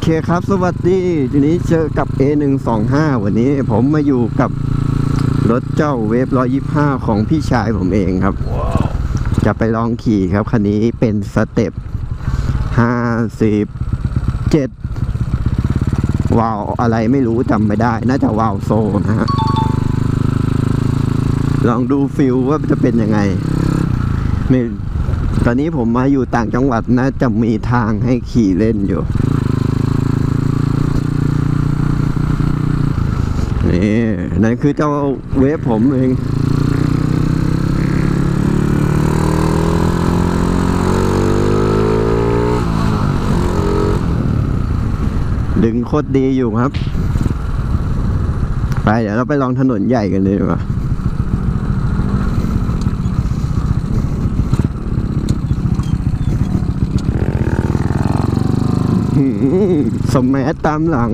เคครับ สวัสดีทีนี้เจอกับ A125 วันนี้ผมมาอยู่กับรถเจ้าเวฟ125 ของพี่ชายผมเองครับจะไปลองขี่ครับ คันนี้เป็นสเต็ป57 วาล์วอะไรไม่รู้จำไม่ได้ น่าจะวาล์วโซนะฮะ ลองดูฟิลว่าจะเป็นยังไงไม่ตอนนี้ผมมาอยู่ต่างจังหวัดนะจะมีทางให้ขี่เล่นอยู่ นี่นั่นคือเจ้าเวฟผมเองดึงโคตรดีอยู่ครับ ไปเดี๋ยวเราไปลองถนนใหญ่กันเลยดีกว่าสมแมัตามหลัง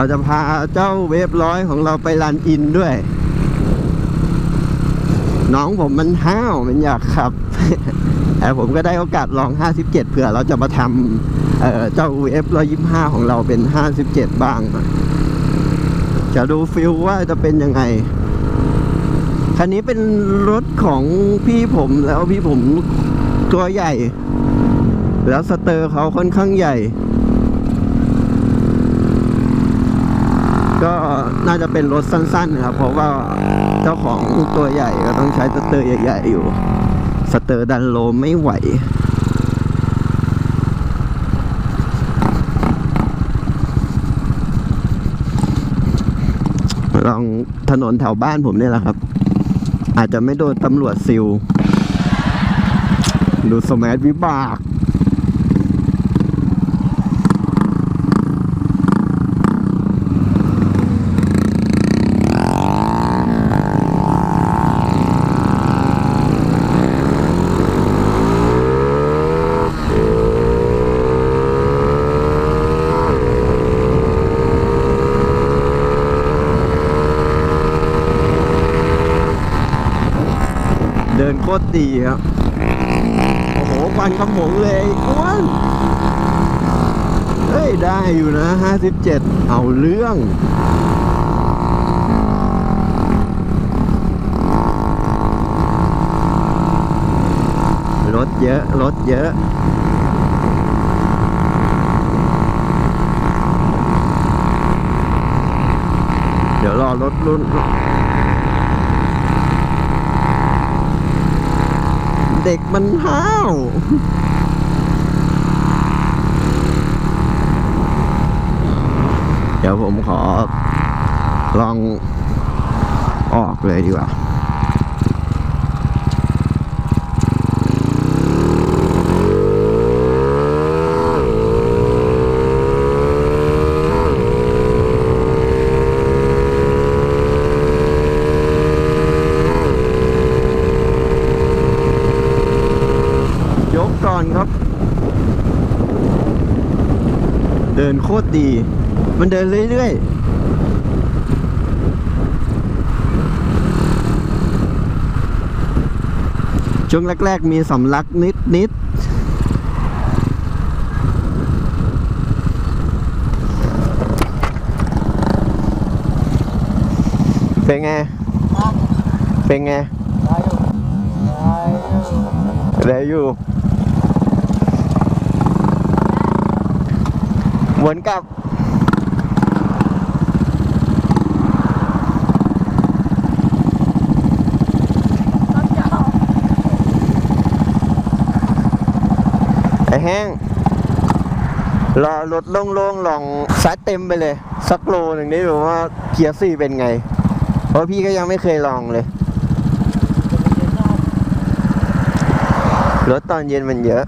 เราจะพาเจ้าเวฟร้อยของเราไปรันอินด้วย น้องผมมันห้าวมันอยากขับ แต่ผมก็ได้โอกาสลอง 57 เผื่อเราจะมาทำเเจ้าเวฟ125ของเราเป็น 57 บ้าง จะดูฟิลว่าจะเป็นยังไงคันนี้เป็นรถของพี่ผมแล้วพี่ผมตัวใหญ่ แล้วสเตอร์เขาค่อนข้างใหญ่ ก็ น่าจะเป็นรถสั้นๆนะครับ เพราะว่าเจ้าของตัวใหญ่ก็ต้องใช้สเตอร์ใหญ่ ๆ อยู่ สเตอร์ดันโลไม่ไหวลองถนนแถวบ้านผมเนี่ยแหละครับ อาจจะไม่โดนตำรวจซิลดูสมัยวิบาก นโคตรดีครับ โอ้โหควันขมงเลยอ้วนเฮ้ย ได้อยู่นะ 57 เอาเรื่องรถเยอะรถเยอะเดี๋ยวรอรถรุ่น เด็กมันห้าวเดี๋ยวผมขอลองออกเลยดีกว่า ยกก่อนครับ เดินโคตรดี มันเดินเรื่อยๆ ช่วงแรกๆ มีสำลักนิดนิดๆเป็นไง เป็นไง ได้อยู่ เหมือนกับไอ้แห้งรอรถโล่งๆลองซัดเต็มไปเลย สักโลหนึ่งนี้ดูว่าเกียร์สี่เป็นไง เพราะพี่ก็ยังไม่เคยลองเลย รถตอนเย็นมันเยอะ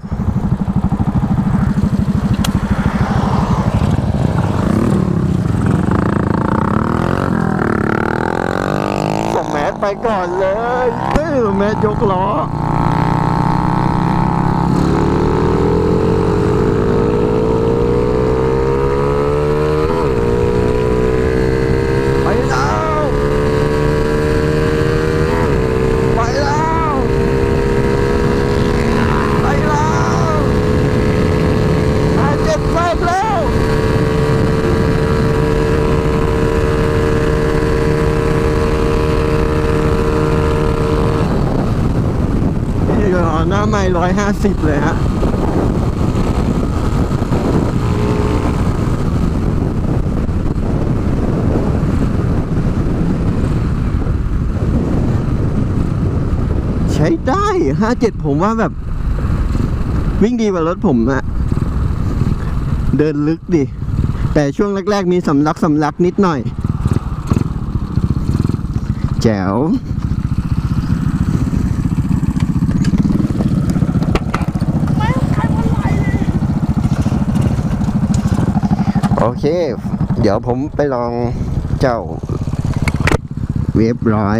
ผมแมส ไปก่อนเลยตื้อแม่ยกล้อ ไปแล้ว ร้อยห้าสิบเลยฮะใช้ได้ห้าเจ็ดผมว่าแบบ วิ่งดีกว่ารถผมอะเดินลึกดิ แต่ช่วงแรก ๆ มีสำลักสำลักนิดหน่อย แจ๋ว โอ เค เดี๋ยวผมไปลองเจ้าเวฟร้อย